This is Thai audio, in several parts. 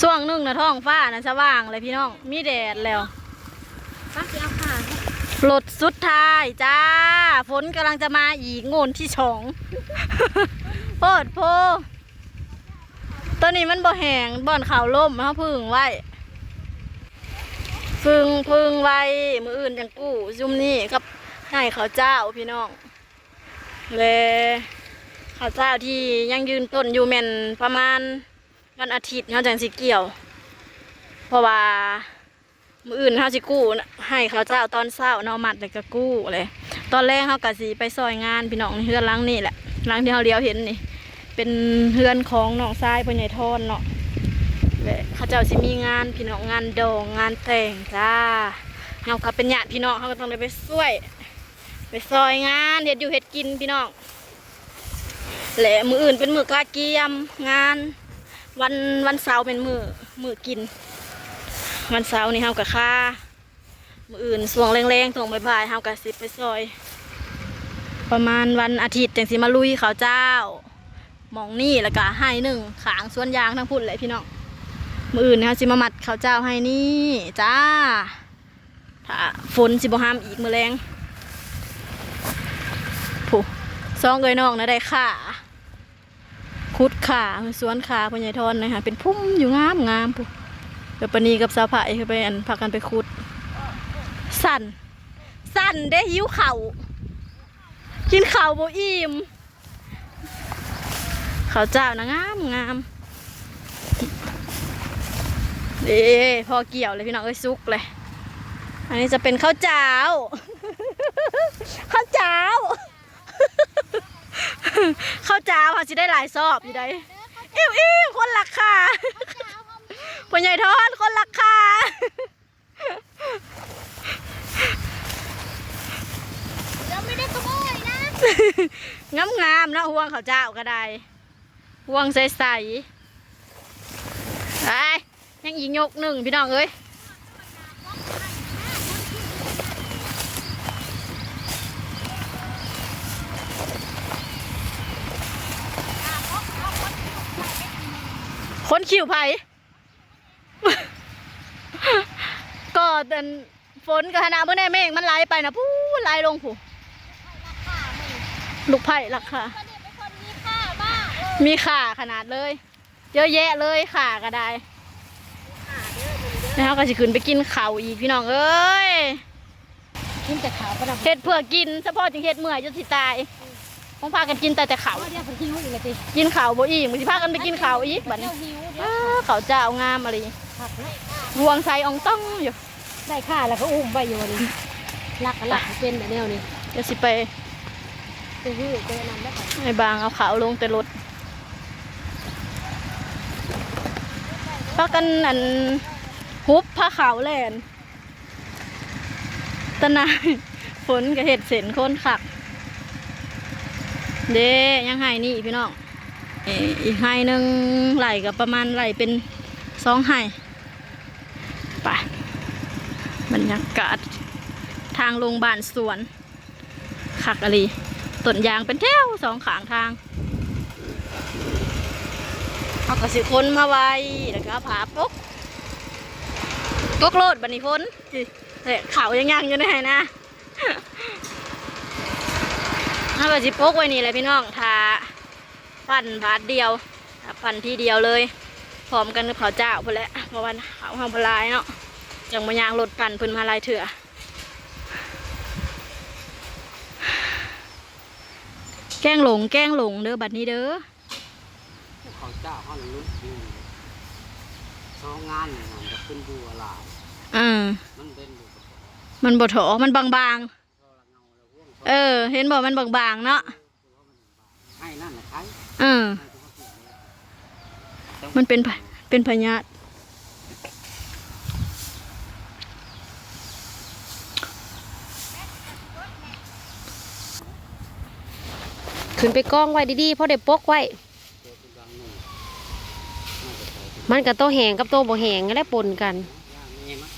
ช่วงหนึงนะท้องฟ้านะสว่างเลยพี่น้อง มีแดดแล้วป้าไปเอาค่ะรถสุดท้ายจ้า ฝนกำลังจะมาอีกโงนที่สองโพดโพตอนนี้มันบ่แหงบ่อนข่าวล่มเขาพึ่งไว้พึ่งพึ่งไว้ มืออื่นจังกู้ซุมนี่กับให้เขาวเจ้าพี่น้องเลยข้าวเจ้าที่ยังยืนต้นอยู่แม่นประมาณ วันอาทิตย์เขาจังสิเกี่ยว เพราะว่ามืออื่นเขาสิกู้ ให้เขาเจ้าตอนเช้าเนาะมัดแล้วก็กู้เลย ตอนแรกเขากะสีไปซอยงานพี่น้องเฮือนหลังนี่แหละหลังที่เขาเลี้ยวเห็นนี่ เป็นเฮือนของน้องทรายพ่อใหญ่ทอนเนาะเขาเจ้าสิมีงานพี่น้องงานดองงานแต่งจ้าเขาก็เป็นญาติพี่น้องเขาก็ต้องได้ไปช่วย ไปซอยงานเฮ็ดอยู่เฮ็ดกินพี่น้องและมืออื่นเป็นมือกาเกียมงาน วันวันเสาร์เป็นมือมือกิน วันเสาร์นี่เฮากับค่ามืออื่นสวงแรงๆสวงบ่ายๆเฮากับสิไปซอย ประมาณวันอาทิตย์จังสิมาลุยเขาเจ้ามองนี่แล้วก็ให้หนึ่งขางสวนยางทั้งพุ่นเลยพี่น้องมืออื่นเฮาสิมามัดเขาเจ้าให้นี่จ้าถ้าฝนสิบ่ห้ามอีกมือแรงผู้ซองเอ้ยน้องนะได้ขา คุดขาสวนขาพ่อใหญ่ทอนนะคะเป็นพุ่มอยู่งามงามผู้เดี๋ยวปนีกับสาวไผ่คือไปอันพากันไปขุด สั่น สั่นได้หิวเข่ากินเข่าโบอิ่มเขาเจ้านะงามงามเด้พอเกี่ยวเลยพี่น้องเอ้ยซุกเลย อันนี้จะเป็นข้าวเจ้า ข้าวเจ้า ข้าวเจ้าค่ะจะได้หลายซอบอยู่ได้อิ่มอิ่มคนหลักค่ะพ่อใหญ่ทอนคนรักค่ะเราไม่ได้ขโมยนะงามงามๆเนาะห่วงเขาวเจ้าก็ได้ห่วงใสใสไปยังอีกยกหนึ่งพี่น้องเอ้ย คนขิวไผ่ก็เดินฝนกับคณะเมื่อแน่เมฆมันไหลไปนะพูไหลลงผู้ลูกไผ่ราคาคนนี้เป็นคนมีค่ามากเลยมีขาขนาดเลย เยอะแยะเลยขาก็ได้แล้วก็จะขึ้นไปกินเขาวอีกพี่น้องเอ้ยกินแต่ขาวประดับเห็ดเพื่อกินเฉพาะจึงเห็ดเมื่อยจนสิตาย คงพากันกินแต่แต่เขาวว่าเดี๋ยวผมทิ้งไว้อีกเลยสิกินเขาวบ่อิ่มสิพากันไปกินเขาวอีกบัดเดี๋นี้ยวหิวเดี๋ยวอ้าเขาวเจ้างามอะไรผักนะรวงใส่อองต้องอยู่ได้ค่าแล้วก็อุ้มไปอยู่นี่ลักกันลักเป็นแต่แนวนี้เดี๋ยวสิไปไปฮื้อเจอนำได้ค่ะให้บางเอาขาวลงแต่รถพากันอันฮุบผ้าขาวแลนตะนายฝนกับเห็ดเส้นคนขัก เด้ยังไห้นี่พี่น้องเอออีกไห้หนึ่งไหลกับประมาณไหลเป็นสองไห้ไปบรรยากาศทางโรงพยาบาลสวนขักอะไรต้นยางเป็นแถวสองขางทางเอากระสิคนมาไว้แล้วก็ผาปกปกโลดบันนี้พ้นเฮ้ยเขายังยังอยู่ในไหนนะ ถ้าก็สิปกไว้นี่แหละพี่น้องทาปั่นบาทเดียวถ้าปั่นทีเดียวเลย พร้อมกันกับข้าวเจ้าพอแหล้วเพราะว่าเขาห้องพลายเนาะอย่างมายางรถปั่นเพิ่นมาลายเถื่อแกล้งหลงแกล้งหลงเด้อบัดนี้เด้อเขาเจ้าเขาหลุดอยู่สองงานเนี่ยมันจะขึ้นบัวลายอืมมันเป็นอยู่กับมันบ่ถอมันบางโซละเงาแล้วห่วงๆ เออ เห็นบอกมันบางๆเนาะให้นั่นนะใครอืมให้ตัวเขาเสียเลยมันเป็นพะเป็นพญาธิขึ้นไปกองไว้ดีๆเพราะเดี๋ยวปกไว้ตัวเป็นบางหนึ่งน่าจะใส่เป็นมันกับโตวแหงกับโตวบ่แหงก็ได้ปนกัน ย่างนี้มั้งพ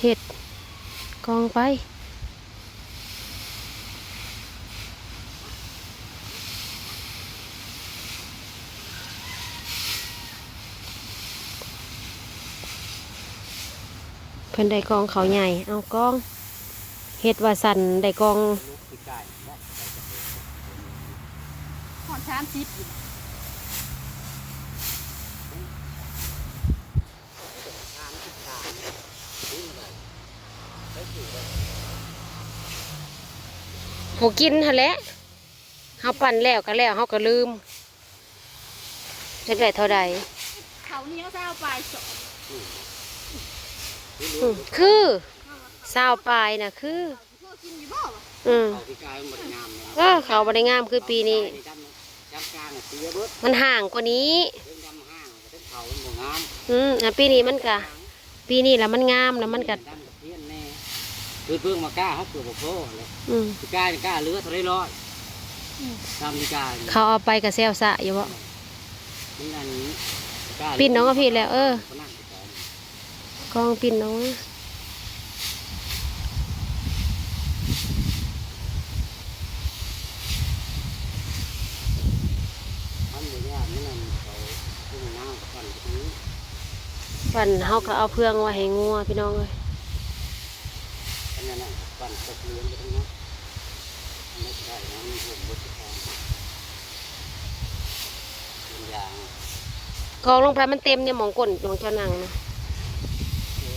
เห็ดกองไปเพิ่นได้กองเขาใหญ่ เอากองเห็ดว่าสันได้กองลูกที่ใกล้ได้หอดชามซิป หกกินหั่นแหละเฮาปั่นแล้วก็แล้วเฮาก็ลืมจะได้เท่าใดเขานี้ก็จะเอาไปสองอืมคือสาวปลายน่ะคือพวกกินอยู่บ่วะอืมเขาที่ใกล้มันหมดงามเลยเออเขาบ่ได้งามคือปีนี้ ดำดำกลางเสียเบิดมันห่างกว่านี้ เรื่องดำห้างเรื่องเขามันบ่งามอืมอันปีนี้มันก็ปีนี้แล้วมันงามแล้วมันก็ดำกับเพี้ยนแน่คือ เพิ่งมากล้าเขาเกิดบ่พอเลยอืมที่กล้านี่กล้าเลือเท่าไรร้อยดำที่กล้านี่เขาเอาไปกับเซลซะอยู่บ่มันอันนี้กล้าปิ่นน้องก็พี่แล้ว เออก็นั่งที่กล้านี่กองปิ่นน้องมันบ่ยากมันนั่นเขาเพิ่งน้ำกันตรงนี้ปั่นเฮาก็เอาเพื่องไว้ให้งัวพี่น้องเอ้ย อันนั้นน่ะปั่นตกเลี้ยงไปตรงนั้นอันนี้ได้นะมีผมบดที่ทองเป็นยางกองลงไปมันเต็มเนี่ยหมองก้นของเจ้านังนะ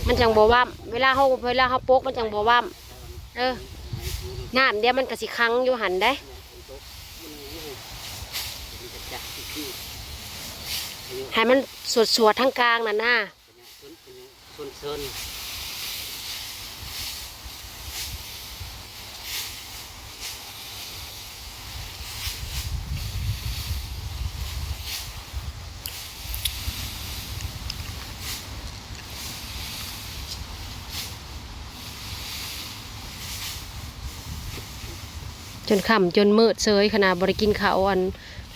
มันจังบ่ว่ำเวลาเฮาเวลาเฮาปกมันจังบ่ว่ำเออน้ำเดี๋ยวมันก็สิคังอยู่หันได้มันจะจัดที่ที่อายุให้มันสวดๆทั้งกลางน่ะนะเป็นอย่างเป็นอย่างชน จนค่ำจนมืดเซยขนาดบริกินข้าวอัน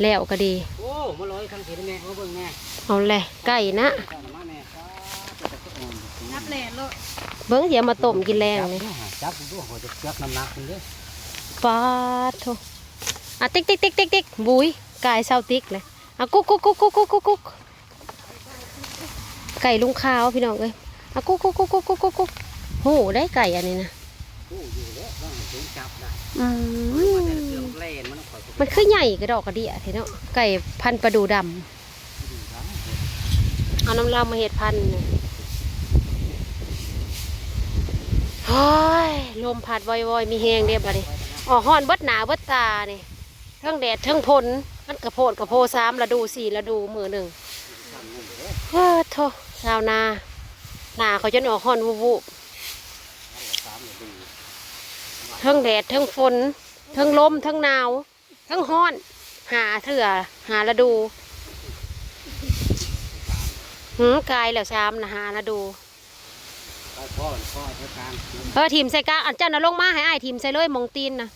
แล้วก็ดี โอ้มาลอยทางเสียแม่เขาเบิ่งแม่เอาแหละไก่นะเจ้าหน้ามาแม่ครับจะจะอ่อนนับแหล่โลดเบิ้งเดี๋ยวมาต้มกินแรงจับเลยดูหาจับดูหัวจะจับน้ำหนักคุณเด้อปาดโถอะติ๊กติ๊กติ๊กติ๊กติ๊กบุยไก่เศร้าติ๊กเลยอะกุ๊กกุ๊กกุ๊กกุ๊กกุ๊กกุ๊กกุ๊กไก่ลุงขาวพี่น้องเอ้ยอะกุ๊กกุ๊กกุ๊กกุ๊กกุ๊กกุ๊กกุ๊กโหได้ไก่อันนี้นะ อืมันแต่เครื่องเล่นมันต้องคอยมันคือใหญ่กระดอกกระเดียเถอะเนาะไก่พันธุ์ประดูดำดูครับเอาน้ำลาวมาเห็ดพันธุ์น่ะเฮ้ยลมพัดวอยๆมีแหงเดียบัดนี้อ๋อฮ้อนเบิดหนาเบิดตานี่เทั้งแดดเทั้งพลมันกระโพดกระโพสามระดูสี่ระดูมือหนึ่ง เฮ้อโทชาวนา หนาเขาจนออกฮ้อนวูบวูบ สามดู เทั้งแดดเทั้งฝนเทั้งลมเทั้งหนาวเทั้งฮ้อน หาเถื่อหาระดูหืมกายแล้วซ้ำนะหาระดูไปพ่อพ่อเท่ากันเออทีมใส่กลางอันเจ้าน่ะลงมาให้อ้ายทีมใส่เลยมองตีนนะ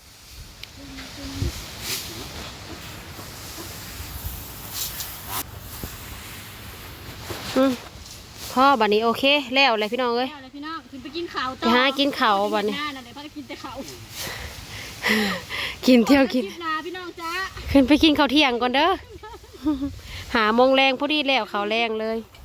อืมพ่อบัดนี้โอเค แล้วเลยพี่น้องเอ้ยเอาเลยพี่น้องขึ้นไปกินข้าวต่อไปหากินข้าวบัดนี้หน้านั่นเลยพั กกินแต่ข้าวกินเที่ยวกิน คลิปหนาพี่น้องจ้า ขึ้นไปกินข้าวเที่ยงก่อนเด้อ หาโมงแรงพอดีแล้วข้าวแรงเลยเ